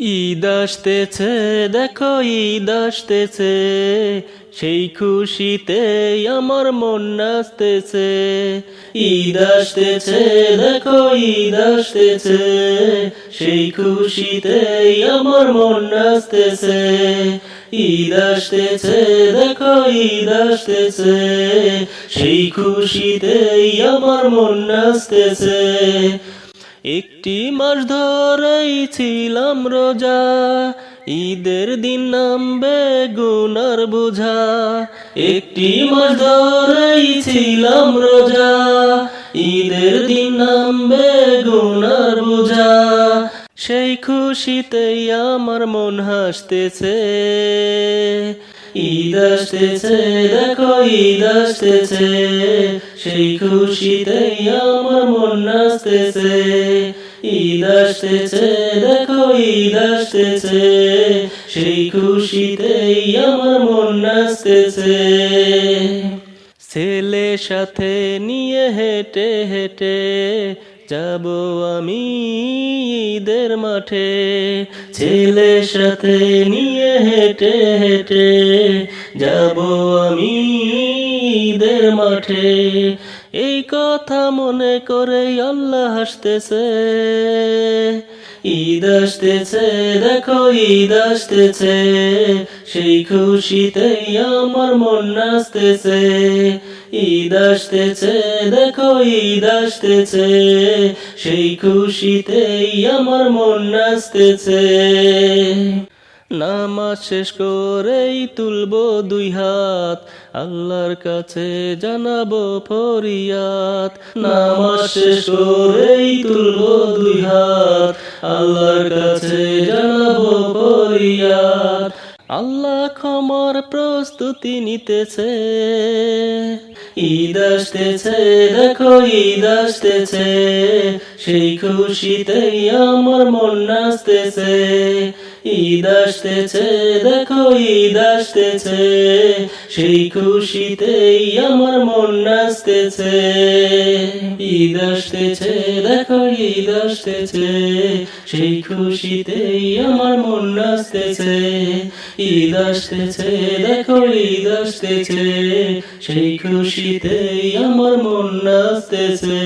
ঈদ আসতেছে, দেখো ঈদ আসতেছে। সেই খুশিতে আমার মন নাচতেছে। ঈদ আসতেছে, দেখো ঈদ আসতেছে। সেই খুশিতে আমার মন নাচতেছে। ঈদ আসতেছে, দেখো ঈদ আসতেছে। সেই খুশিতে আমার মন নাচতেছে। একটি মাস ধরেই ছিলাম রোজা। ঈদের দিন নামবে গুনার বোঝা। একটি মাস ধরেই ছিলাম রোজা। ঈদের দিন নামবে গুনার বোঝা। সেই খুশিতেই আমার মন হাসতেছে। ঈদ আসতেছে, দেখো ঈদ আসতেছে। সেই খুশিতেই আমার মন নাচতেছে ঈদ আসতেছে দেখো ঈদ আসতেছে সেই খুশিতেই আমার মন নাচতেছে। ছেলে সাথে নিয়ে হেঁটে হেঁটে যাব আমি ঈদের মাঠে। ছেলে সাথে নিয়ে হেঁটে হেঁটে যাব আমি ঈদের মাঠে। এই কথা মনে করে আল্লাহ হাসতেছে। ঈদ আসতেছে, দেখো ঈদ আসতেছে। সেই খুশিতেই আমার মন নাচতেছে। ঈদ আসতেছে, দেখো ঈদ আসতেছে। সেই খুশিতেই আমার মন নাচতেছে। নামাজ শেষ করেই তুলবো দুই হাত। আল্লাহর কাছে জানাব ফরিয়াত নামাজ শেষ করেই তুলবো দুই হাত। আল্লাহর কাছে জানাব ফরিয়াত আল্লাহ ক্ষমার প্রস্তুতি নিতেছে। ঈদ আসতেছে, দেখো ঈদ আসতেছে। সেই খুশিতেই আমার মন নাচতেছে। ঈদ আসতেছে, দেখো ঈদ আসতেছে। সেই খুশিতেই আমার মন নাচতেছে। ঈদ আসতেছে, দেখো ঈদ আসতেছে। সেই খুশিতেই আমার মন নাচতেছে। ঈদ আসতেছে, দেখো ঈদ আসতেছে। সেই খুশিতেই আমার মন নাচতেছে।